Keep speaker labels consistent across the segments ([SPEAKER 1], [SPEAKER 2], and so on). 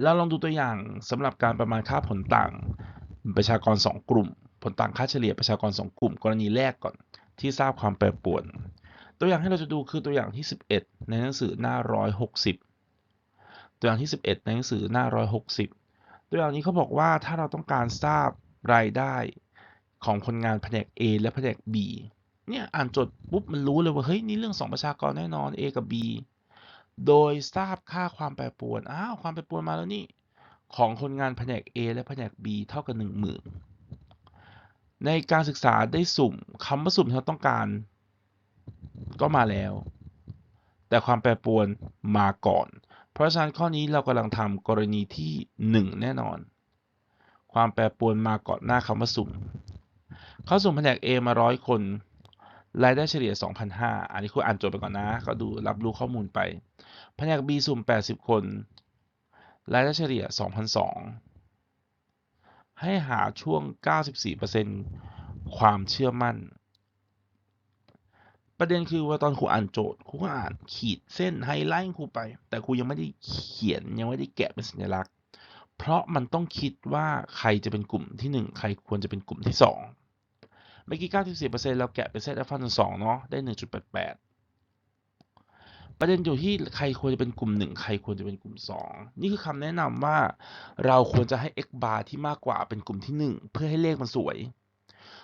[SPEAKER 1] เราลองดูตัวอย่างสำหรับการประมาณค่าผลต่างประชากร 2 กลุ่ม ผลต่างค่าเฉลี่ยประชากร 2 กลุ่ม กรณีแรกก่อนที่ทราบความแปรปรวน ตัวอย่างให้เราจะดูคือตัวอย่างที่ 11 ในหนังสือหน้า 160 ตัวอย่างที่ 11 ในหนังสือหน้า 160 ตัวอย่างนี้เขาบอกว่าถ้าเราต้องการทราบรายได้ของคนงานแผนก A และแผนก B เนี่ยอ่านจดปุ๊บมันรู้เลยว่าเฮ้ยนี่เรื่อง 2 ประชากรแน่นอน A กับ B โดยทราบค่าความแปรปรวน อ้าว ความแปรปรวนมาแล้วนี่ ของคนงานแผนก A และแผนก B เท่ากับ 10,000 ในการศึกษาได้สุ่มคำว่าสุ่มที่เราต้องการ ก็มาแล้ว แต่ความแปรปรวนมาก่อน เพราะฉะนั้นข้อนี้เรากำลังทำกรณีที่ 1 แน่นอน ความแปรปรวนมาก่อนหน้าคำว่าสุ่ม เขาสุ่มแผนก A มาร้อยคน รายได้เฉลี่ย 2,500 อันนี้คุณอ่านโจทย์ไปก่อนนะ ก็ดูรับรู้ข้อมูลไป แผนก B สุ่ม 80 คน รายได้เฉลี่ย 2,200 ให้หาช่วง 94%ความเชื่อมั่น ประเด็นคือว่าตอนครูอ่านโจทย์ครูก็อ่านขีดเส้นไฮไลท์ครูไป แต่ครูยังไม่ได้เขียนยังไม่ได้แกะเป็นสัญลักษณ์ เพราะมันต้องคิดว่าใครจะเป็นกลุ่มที่ 1 ใครควรจะเป็นกลุ่มที่ 2 เมื่อกี้ 94%เราแกะเป็นเซตอัลฟาส่วน2เนาะ ได้ 1.88 ประเด็นอยู่ที่ใครควรจะเป็นกลุ่ม 1 ใครควรจะเป็นกลุ่ม 2 นี่คือคำแนะนำว่าเราควรจะให้ x bar ที่มากกว่าเป็นกลุ่มที่ 1 เพื่อให้เลขมันสวย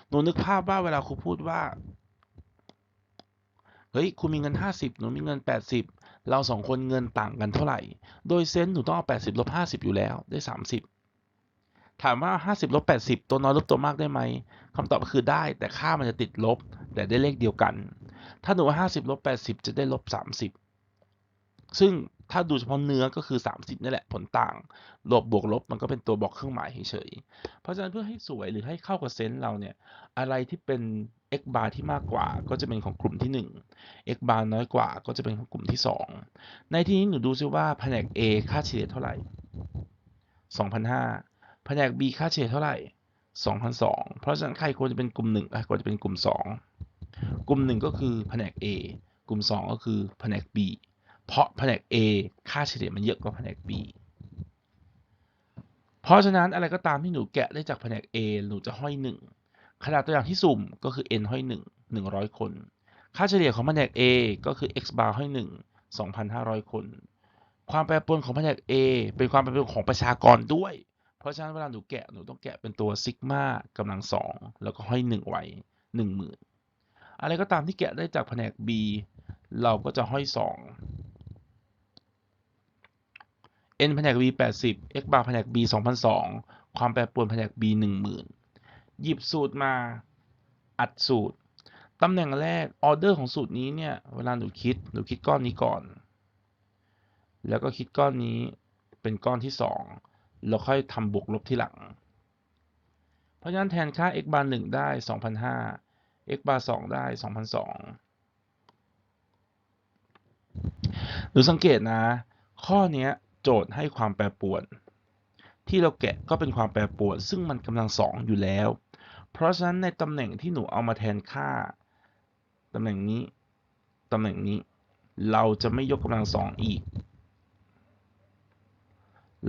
[SPEAKER 1] หนูนึกภาพว่าเวลาครูพูดว่าเฮ้ยครูมีเงิน 50 หนูมีเงิน 80 เราสองคนเงินต่างกันเท่าไหร่ โดยเซนส์หนูต้องเอา 80ลบ50 อยู่แล้วได้ 30 ถามว่า 50ลบ80 ตัวน้อยลบตัวมากได้ไหมคำตอบคือได้ แต่ค่ามันจะติดลบ แต่ได้เลขเดียวกัน ถ้าหนูว่า50ลบ80 จะได้ลบ 30 ซึ่งถ้าดูเฉพาะเนื้อก็คือ 30นี่แหละผลต่างลบบวกลบมันก็เป็นตัวบอกเครื่องหมายเฉยๆเพราะฉะนั้นเพื่อให้สวยหรือให้เข้ากับเซนส์เราเนี่ย อะไรที่เป็น x bar ที่มากกว่าก็จะเป็นของกลุ่มที่ 1 x bar น้อยกว่าก็จะเป็นของกลุ่มที่ 2 ในที่นี้หนูดูซิว่าแผนก A ค่าเฉลี่ยเท่าไหร่ 2,500 แผนก B ค่าเฉลี่ยเท่าไหร่2,200เพราะฉะนั้นใครควรจะเป็นกลุ่ม1ใครควรจะเป็นกลุ่ม 2 กลุ่ม 1 ก็คือแผนก A กลุ่ม 2 ก็คือแผนก B เพราะแผนก A ค่าเฉลี่ยมันเยอะกว่าแผนก B เพราะฉะนั้นอะไรก็ตามที่หนูแกะได้จากแผนก A หนูจะห้อย 1 ขนาดตัวอย่างที่สุ่มก็คือ n ห้อย 1 100 คน ค่าเฉลี่ยของแผนก A ก็คือ x bar ห้อย 1 2,500 คน ความแปรปรวนของแผนก A เป็นความแปรปรวนของประชากรด้วย เพราะฉะนั้นเวลาหนูแกะหนูต้องแกะเป็นตัวซิกมากำลังสองแล้วก็ห้อย1ไว้10,000อะไรก็ตามที่แกะได้จากแผนก B เราก็จะห้อย2 n แผนก b 80 x bar แผนก b 2002 ความแปรปรวนแผนก b 10,000 หยิบสูตรมาอัดสูตร ตำแหน่งแรกออเดอร์ของสูตรนี้เนี่ย เวลาหนูคิด หนูคิดก้อนนี้ก่อน แล้วก็คิดก้อนนี้เป็นก้อนที่ 2 แล้วค่อยทำบวกลบที่หลัง เพราะฉะนั้นแทนค่า x bar 1 ได้ 2,500 x bar 2 ได้ 2,200หนูสังเกตนะ ข้อนี้โจทย์ให้ความแปรปรวน ที่เราแกะก็เป็นความแปรปรวน ซึ่งมันกำลังสองอยู่แล้ว เพราะฉะนั้นในตำแหน่งที่หนูเอามาแทนค่าตำแหน่งนี้ตำแหน่งนี้ เราจะไม่ยกกำลังสองอีก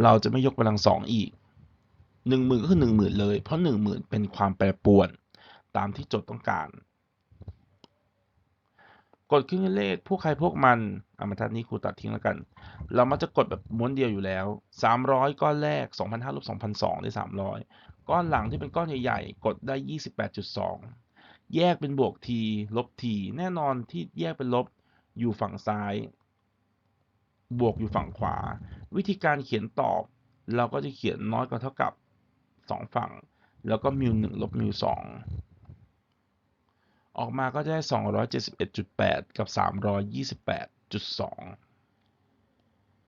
[SPEAKER 1] เราจะไม่ยกกำลังสองอีกหนึ่งหมื่นก็คือหนึ่งหมื่นเลย เพราะหนึ่งหมื่นเป็นความแปรปรวนตามที่โจทย์ต้องการ กดเครื่องเลขพวกใครพวกมันอามาทัดนี้ครูตัดทิ้งแล้วกัน เรามักจะกดแบบม้วนเดียวอยู่แล้ว 300 ก้อนแรก 2,500ลบ2,200 ได้ 300 ก้อนหลังที่เป็นก้อนใหญ่ๆ กดได้ 28.2 แยกเป็นบวก t ลบ t แน่นอนที่แยกเป็นลบอยู่ฝั่งซ้าย บวกอยู่ฝั่งขวา วิธีการเขียนตอบ เราก็จะเขียนน้อยกว่าเท่ากับ 2 ฝั่ง แล้วก็มิว1ลบมิวสออกมาก็จะได้ 271.8 กับ 328.2